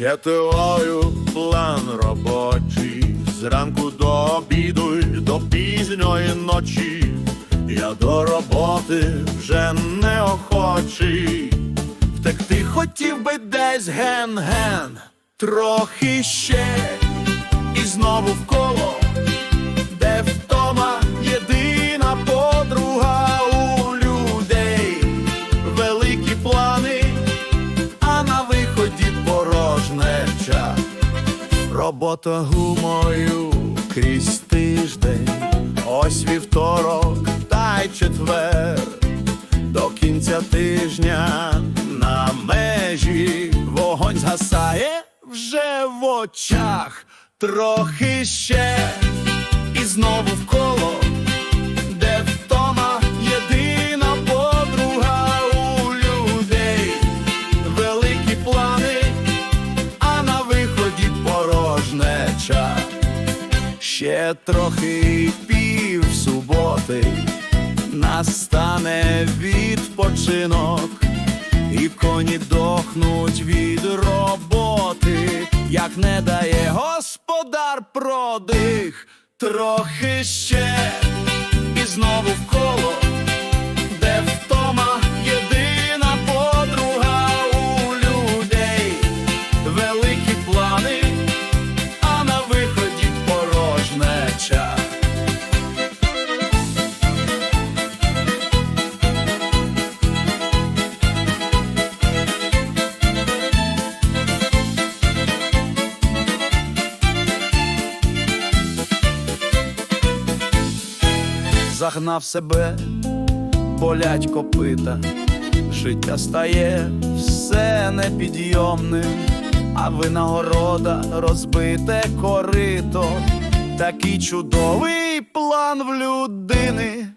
Тетиваю план робочий, зранку до обіду й до пізньої ночі. Я до роботи вже неохочий. Втекти хотів би десь ген-ген, трохи ще, і знову в Робота гумою крізь тиждень, ось вівторок та й четвер. До кінця тижня на межі вогонь згасає вже в очах, трохи ще і знову в Трохи пів суботи настане відпочинок, і коні дохнуть від роботи, як не дає господар продих, трохи ще Загнав себе, болять копита, життя стає все непідйомним, а винагорода розбите корито, такий чудовий план в людини,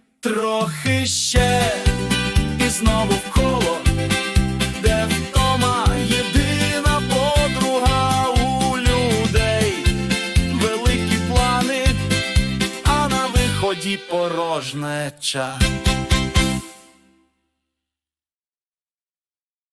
а порожнеча.